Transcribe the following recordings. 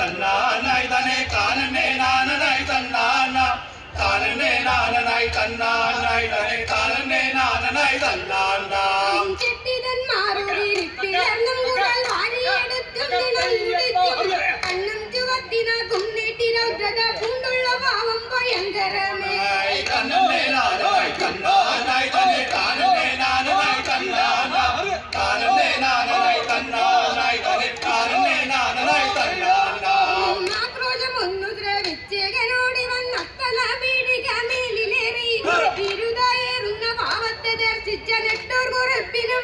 கண்ணானாய் தானே காணனே நானனாய் கண்ணானா. காணனே நானனாய் கண்ணானாய் தானே காணனே நானனாய் கண்ணானா. கெட்டிதன் மாறோரி ரிப்பிலங்கும் குடல் வாரி பூண்டுள்ள பாவம் பயங்கரமே. கண்ணனே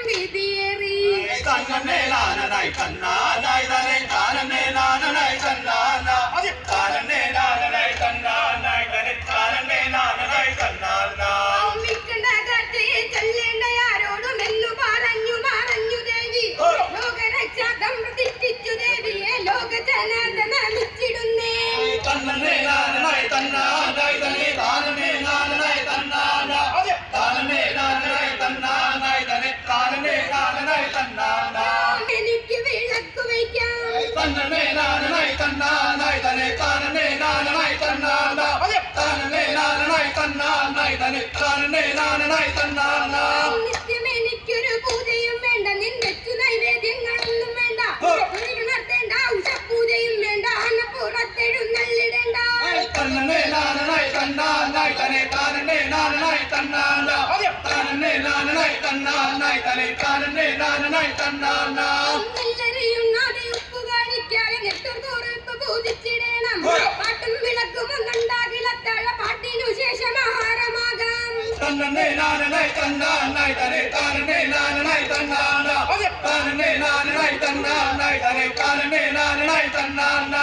ഭീതിയേറി. തങ്ങമേലാനതായി കണ്ണാ താനേ നാരണായി തന്നാനായി തന്നെ താനേ നാരണായി തന്നാനാ താനേ തന്നെ പൂജയും വേണ്ട. നിന്നെച്ചു നൈവേദ്യങ്ങളൊന്നും വേണ്ട ഉണർത്തേണ്ട. ഉഷപൂജയും വേണ്ട. അന്നപ്പൂർവത്തെഴുന്നള്ളിടേണ്ട തന്നേ നാരണായി തന്നാനായി തന്നെ താനേ നാരണായി തന്നാനാ താനേ നാരണായി തന്നാനായി തന്നെ தன்னே நானனாய் தன்னாய் தனே தானே நானனாய் தன்னானா தானே நானனாய் தன்னாய் தனே தானே நானனாய் தன்னானா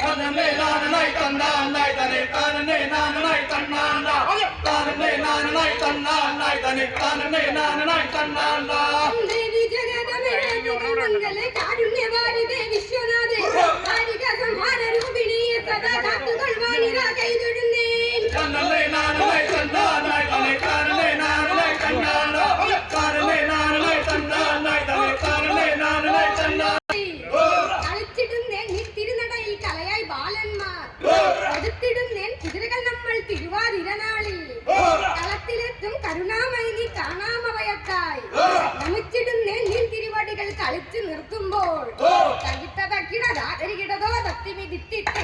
தன்னே நானனாய் தன்னாய் தனே தானே நானனாய் தன்னானா தானே நானனாய் தன்னாய் தனே தானே நானனாய் தன்னானா ஜெகதமே காடுமே வாய் കരുണാമയിനി കാണാമറയത്തായി നമുച്ചിടുന്നേ നീ തിരുവടികൾ കളിച്ചു നിർത്തുമ്പോൾ. തകിട്ടതക്കിട തക്കിടതാ കരികിടതോ ദിത്തിട്ട്